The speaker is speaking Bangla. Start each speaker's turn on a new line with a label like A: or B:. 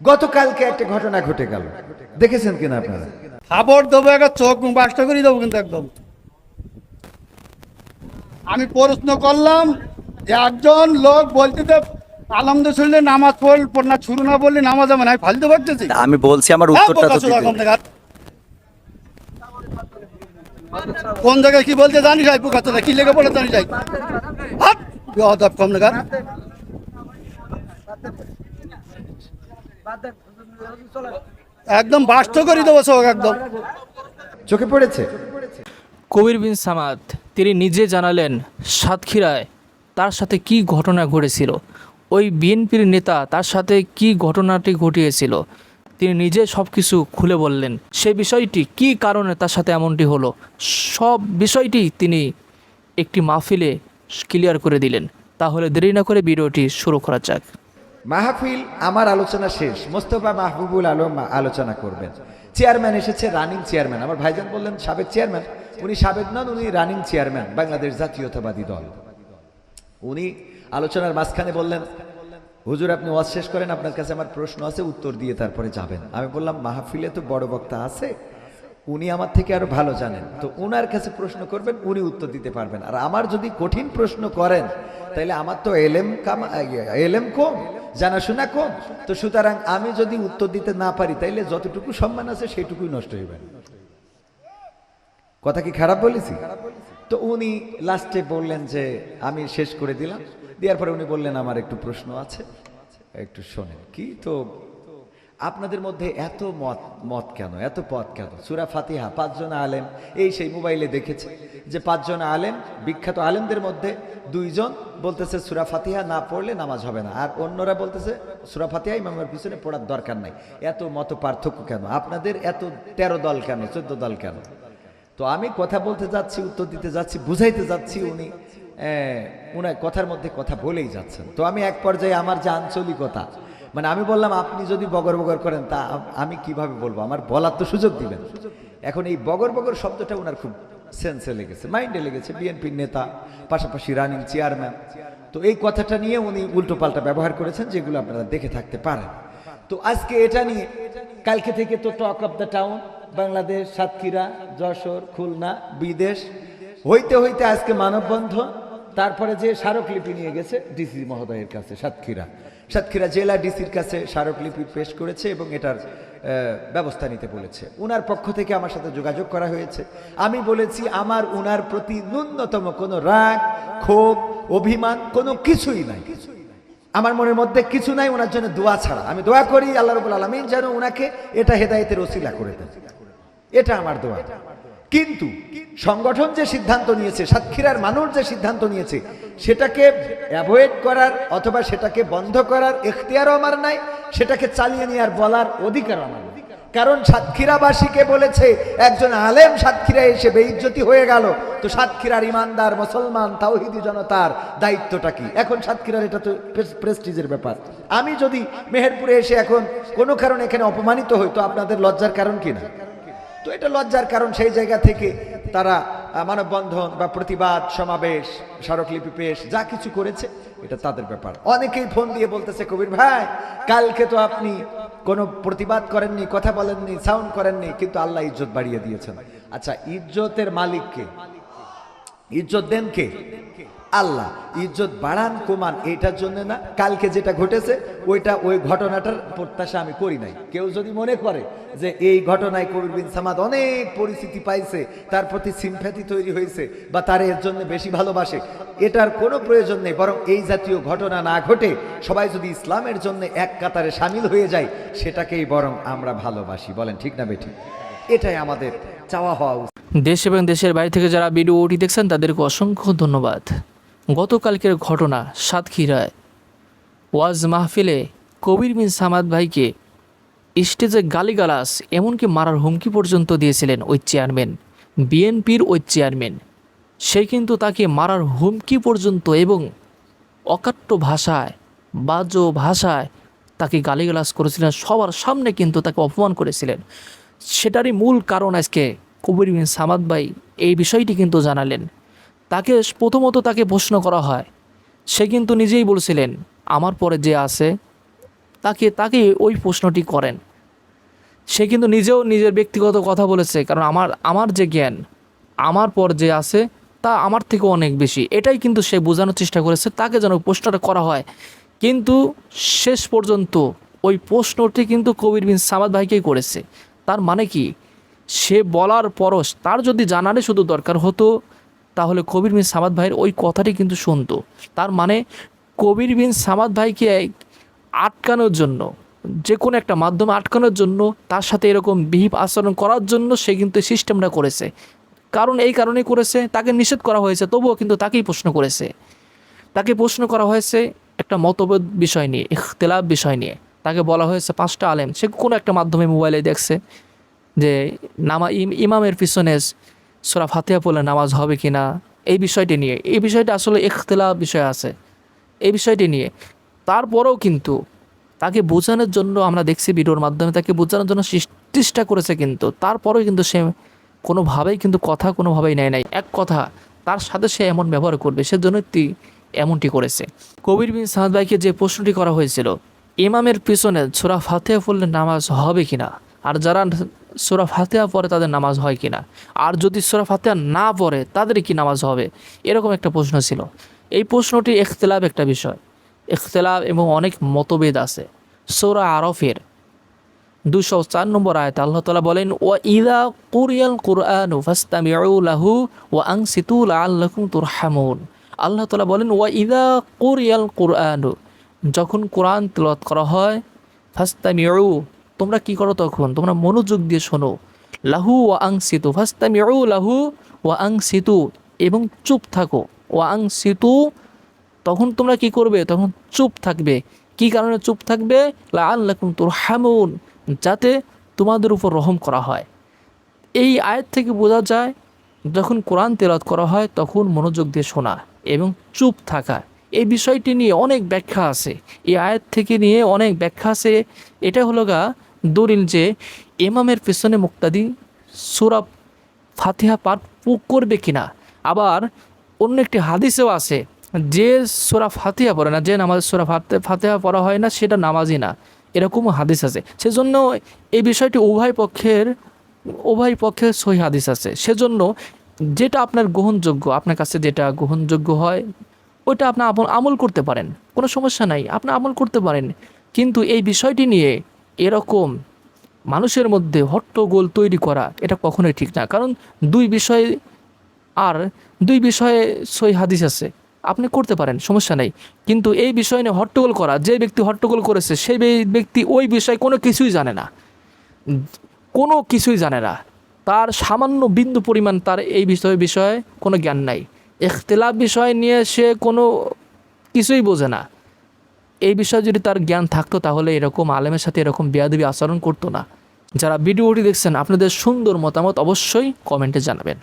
A: গতকালকে একটা ঘটনা ঘটে গেল। দেখেছেন কিনা আপনারা?
B: খাবার দেবো একটা চোখ বাসটা করে দেবো কিন্তু একদম। আমি প্রশ্ন করলাম যে একজন লোক বলতে যে শুনলে নামাজ পড়ল পড় না শুরু না বললে নামাজ আমি ফালতে পারতেছি
C: আমি বলছি আমার উত্তরটা তো
B: কোন জায়গায় কি বলতে জানিস? ভাই পোকাতলা কি লেগে পড়ে হাট কম একদম বাস্ত করে দেবো চোখ একদম।
A: চোখে পড়েছে?
D: কবির বিন সামাদ তিনি নিজে জানালেন সাতক্ষীরায় তার সাথে কি ঘটনা ঘটেছিল? ওই বিএনপির নেতা তার সাথে কি ঘটনাটি ঘটিয়েছিল? তিনি নিজে সব কিছু খুলে বললেন। সে বিষয়টি কি কারণে তার সাথে এমনটি হলো? সব বিষয়টি তিনি একটি মাহফিলে ক্লিয়ার করে দিলেন। তাহলে দেরি না করে ভিডিওটি শুরু করা যাক।
A: মাহফিল আমার আলোচনা শেষ। মোস্তফা মাহবুবুল আলম আলোচনা করবেন। চেয়ারম্যান এসেছে রানিং চেয়ারম্যান। আমার ভাইজান বললেন, সাবেক চেয়ারম্যান। উনি সাবেক নন, উনি রানিং চেয়ারম্যান, বাংলাদেশ জাতীয়তাবাদী দল। উনি আলোচনার মাঝখানে বললেন, হুজুর, আপনি ওয়াজ শেষ করেন, আপনার কাছে আমার প্রশ্ন আছে, উত্তর দিয়ে তারপরে যাবেন। আমি বললাম, মাহফিলে তো বড় বক্তা আছে, উনি আমার থেকে আরও ভালো জানেন। তো উনার কাছে প্রশ্ন করবেন, উনি উত্তর দিতে পারবেন। আর আমার যদি কঠিন প্রশ্ন করেন তাহলে আমার তো এলেম কাম এলেম কম। জানাশোনা কম। তো সুতরাং আমি যদি উত্তর দিতে না পারি, তাইলে যতটুকু সম্মান আছে সেটুকুই নষ্ট হইবে কথা কি খারাপ বলেছি? তো উনি লাস্টে বললেন যে, আমি শেষ করে দিলাম। দেওয়ার পরে উনি বললেন, আমার একটু প্রশ্ন আছে। একটু শোনেন, কি? তো আপনাদের মধ্যে এত মত মত কেন? এত পথ কেন? সুরা ফাতিহা পাঁচজন আলেম, এই সেই মোবাইলে দেখেছে যে পাঁচজন আলেম, বিখ্যাত আলেমদের মধ্যে দুইজন বলতেছে সুরা ফাতিহা না পড়লে নামাজ হবে না। আর অন্যরা বলতেছে সুরা ফাতিহা ইমামের পিছনে পড়ার দরকার নাই। এত মত পার্থক্য কেন? আপনাদের এত তেরো দল কেন? চোদ্দ দল কেন? তো আমি কথা বলতে যাচ্ছি, উত্তর দিতে যাচ্ছি, বুঝাইতে যাচ্ছি উনি উনার কথার মধ্যে কথা বলেই যাচ্ছেন। তো আমি এক পর্যায়ে আমার যে আঞ্চলিকতা মানে আমি বললাম, আপনি যদি বগর বগর করেন, তা আমি কীভাবে বলব? আমার বলার তো সুযোগ দিবেন এখন এই বগর বগর শব্দটা ওনার খুব সেন্সে লেগেছে মাইন্ডে লেগেছে বিএনপির নেতা, পাশাপাশি রানিং চেয়ারম্যান তো এই কথাটা নিয়ে উনি উল্টো পাল্টা ব্যবহার করেছেন, যেগুলো আপনারা দেখে থাকতে পারেন। তো আজকে এটা নিয়ে, কালকে থেকে তো talk of the town Bangladesh, Satkhira, Jessore, Khulna, বিদেশ। হইতে হইতে আজকে মানববন্ধন, তারপরে যে স্মারকলিপি নিয়ে গেছে ডিসি মহোদয়ের কাছে, সাতক্ষীরা। সাতক্ষীরা জেলা ডিসির কাছে স্মারকলিপি পেশ করেছে এবং এটার ব্যবস্থা নিতে বলেছে। উনার পক্ষ থেকে আমার সাথে যোগাযোগ করা হয়েছে। আমি বলেছি, আমার উনার প্রতি ন্যূনতম কোনো রাগ, ক্ষোভ, অভিমান কোনো কিছুই নাই। আমার মনের মধ্যে কিছু নাই ওনার জন্য দোয়া ছাড়া। আমি দোয়া করি আল্লাহ রবুল আলমিন যেন ওনাকে এটা হেদায়েতের ওসিলা করে দেন। এটা আমার দোয়া। কিন্তু সংগঠন যে সিদ্ধান্ত নিয়েছে, সাতক্ষীরার মানুষ যে সিদ্ধান্ত নিয়েছে, সেটাকে অ্যাভয়েড করার অথবা সেটাকে বন্ধ করার এখতিয়ারও আমার নাই, সেটাকে চালিয়ে নেওয়ার বলার অধিকারও আমার কারণ সাতক্ষীরাবাসীকে বলেছে, একজন আলেম সাতক্ষীরা এসে বেইজ্জতি হয়ে গেল, তো সাতক্ষীরার ইমানদার মুসলমান তাওহিদি জনতার দায়িত্বটা কি? এখন সাতক্ষীরার এটা তো প্রেস্টিজের ব্যাপার। আমি যদি মেহেরপুরে এসে এখন কোনো কারণে এখানে অপমানিত হই, তো আপনাদের লজ্জার কারণ কি না? তো এটা লজ্জার কারণ সেই জায়গা থেকে তারা মানববন্ধন বা প্রতিবাদ, সমাবেশ, স্মারকলিপি পেশ, যা কিছু করেছে, এটা তাদের ব্যাপার। অনেকেই ফোন দিয়ে বলতেছে, কবির ভাই, কালকে তো আপনি কোনো প্রতিবাদ করেননি, কথা বলেননি সাউন্ড করেননি, কিন্তু আল্লাহ ইজ্জত বাড়িয়ে দিয়েছেন। আচ্ছা ইজ্জতের মালিককে, ইজ্জত দেন কে আল্লাহ, ইজ্জত বাড়ান, কমান, এইটার জন্য না, কালকে যেটা ঘটেছে, ওইটা ওই ঘটনাটার প্রত্যাশা আমি করি নাই। কেউ যদি মনে করে যে এই ঘটনায় কবির বিন সামাদ অনেক পরিস্থিতি পাইছে, তার প্রতি সিম্প্যাথি তৈরি হয়েছে বা তার এর জন্য বেশি ভালোবাসে, এটার কোনো প্রয়োজন নেই, বরং এই জাতীয় ঘটনা না ঘটে সবাই যদি ইসলামের জন্য এক কাতারে সামিল হয়ে যায়, সেটাকেই বরং আমরা ভালোবাসি। বলেন, ঠিক না বেঠিক? এটাই আমাদের চাওয়া হওয়া উচিত।
D: দেশ এবং দেশের বাইরে থেকে যারা ভিডিওটি দেখছেন, তাদেরকে অসংখ্য ধন্যবাদ। গতকালকের ঘটনা সাতক্ষীরায়। ওয়াজ মাহফিলে কবির বিন সামাদ ভাইকে স্টেজে গালিগালাস এমনকি মারার হুমকি পর্যন্ত দিয়েছিলেন ওই চেয়ারম্যান, বিএনপির ওই চেয়ারম্যান। সে কিন্তু তাকে মারার হুমকি পর্যন্ত এবং অকাট্য ভাষায়, বাজো ভাষায় তাকে গালিগালাজ করেছিলেন, সবার সামনে কিন্তু তাকে অপমান করেছিলেন। সেটারই মূল কারণ আজকে কবির বিন সামাদ ভাই, এই বিষয়টি কিন্তু জানালেন। তাকে প্রথমত তাকে প্রশ্ন করা হয়। সে কিন্তু নিজেই বলছিলেন, আমার পরে যে আছে, তাকে তাকে ওই প্রশ্নটি করেন। সে কিন্তু নিজেও নিজের ব্যক্তিগত কথা বলেছে, কারণ আমার আমার যে জ্ঞান, আমার পর যে আছে, তা আমার থেকে অনেক বেশি। এটাই কিন্তু সে বোঝানোর চেষ্টা করেছে, তাকে যেন প্রশ্নটা করা হয়। কিন্তু শেষ পর্যন্ত ওই প্রশ্নটি কিন্তু কবির বিন সামাদ ভাইকেই করেছে। তার মানে কি? সে বলার পরশ, তার যদি জানারে শুধু দরকার হতো তাহলে কবির বিন সামাদ ভাইয়ের ওই কথাটি কিন্তু শুনতো। তার মানে কবির বিন সামাদ ভাইকে আটকানোর জন্য যে কোনো একটা মাধ্যমে আটকানোর জন্য, তার সাথে এরকম বিহিব আচরণ করার জন্য সে কিন্তু এই সিস্টেমটা করেছে। কারণ এই কারণেই করেছে, তাকে নিষেধ করা হয়েছে, তবুও কিন্তু তাকেই প্রশ্ন করেছে। তাকে প্রশ্ন করা হয়েছে একটা মতভেদ বিষয় নিয়ে, ইখতলাফ বিষয় নিয়ে। তাকে বলা হয়েছে পাঁচটা আলেম, সে কোনো একটা মাধ্যমে মোবাইলে দেখছে যে নামা ইম- ইমামের পিছনে সোরা ফাতিহা পড়লে নামাজ হবে কি না? এই বিষয়টি নিয়ে, এই বিষয়টা আসলে ইখতলাফ বিষয় আছে। এই বিষয়টি নিয়ে। তারপরেও কিন্তু তাকে বোঝানোর জন্য আমরা দেখছি ভিডিওর মাধ্যমে তাকে বোঝানোর জন্য চেষ্টা করেছে কিন্তু। তারপরেও কিন্তু সে কোনোভাবেই কিন্তু কথা কোনোভাবেই নেয় নাই। এক কথা, তার সাথে সে এমন ব্যবহার করবে সেজন্য এমনটি করেছে। কবির বিন সাহাদ ভাইকে যে প্রশ্নটি করা হয়েছিল, ইমামের পিছনে সুরা ফাতেহা পড়লে নামাজ হবে কিনা আর যারা সুরা ফাতেহা পড়ে তাদের নামাজ হয় কিনা? আর যদি সুরা ফাতেহা না পড়ে, তাদের কি নামাজ হবে? এরকম একটা প্রশ্ন ছিল। এই প্রশ্নটি এখতলাফ একটা বিষয়। ইখতলাফ এবং অনেক মতভেদ আছে। সোরা আরফের দুশো চার নম্বর আয়ত আল্লাহ তালা বলেন ও ইদা কুরিয়াল কুরআন ফাস্তামিউ লাহু ও আংসিতু লাআল্লাকুম তুরহামুন। আল্লাহ তালা বলেন ও ইদা কুরিয়াল কুরআন। যখন কোরআন তেলাওয়াত করা হয়, ফাস্তামিউ তোমরা কি করো তখন? তোমরা মনোযোগ দিয়ে শোনো। লাহু ও আং আংসিতু, ফাস্তামিউ লাহু ও আংসিতু, এবং চুপ থাকো। ও আংসিতু, তখন তোমরা কি করবে? তখন চুপ থাকবে। কি কারণে চুপ থাকবে? লাআল্লাকুম তুরহামুন, যাতে তোমাদের উপর রহম করা হয়। এই আয়াত থেকে বোঝা যায়, যখন কোরআন তেলাত করা হয়, তখন মনোযোগ দিয়ে শোনা এবং চুপ থাকা। এই বিষয়টি নিয়ে অনেক ব্যাখ্যা আছে। এই আয়াত থেকে নিয়ে অনেক ব্যাখ্যা আছে। এটা হলো গা দলিল যে ইমামের পেছনে মুক্তাদি সুরা ফাতিহা পাঠ করবে কিনা। আবার অন্য একটি হাদিসেও আছে, যে সোরা ফাতিহা পড়ে না, যে নামাজ সোরা ফাতে ফাতিহা পড়া হয় না, সেটা নামাজই না। এরকমও হাদিস আছে। সেজন্য এই বিষয়টি উভয় পক্ষের উভয় পক্ষের সহি হাদিস আছে। সেজন্য যেটা আপনার গ্রহণযোগ্য, আপনার কাছে যেটা গ্রহণযোগ্য হয়, ওইটা আপনি আমল করতে পারেন। কোনো সমস্যা নাই, আপনি আমল করতে পারেন। কিন্তু এই বিষয়টি নিয়ে এরকম মানুষের মধ্যে হট্টগোল তৈরি করা এটা কখনোই ঠিক না। কারণ দুই বিষয় আর দুই বিষয়ে সই হাদিস আছে। আপনি করতে পারেন, সমস্যা নেই। কিন্তু এই বিষয় নিয়ে হট্টগোল করা, যে ব্যক্তি হট্টগোল করেছে, সেই ব্যক্তি ওই বিষয়ে কোনো কিছুই জানে না। কোনো কিছুই জানে না। তার সামান্য বিন্দু পরিমাণ তার এই বিষয়ে বিষয়ে কোনো জ্ঞান নাই। এখতলাফ বিষয় নিয়ে সে কোনো কিছুই বোঝে না। এই বিষয়ে যদি তার জ্ঞান থাকতো, তাহলে এরকম আলেমের সাথে এরকম বেয়াদবি আচরণ করতো না। যারা ভিডিওটি দেখছেন, আপনাদের সুন্দর মতামত অবশ্যই কমেন্টে জানাবেন।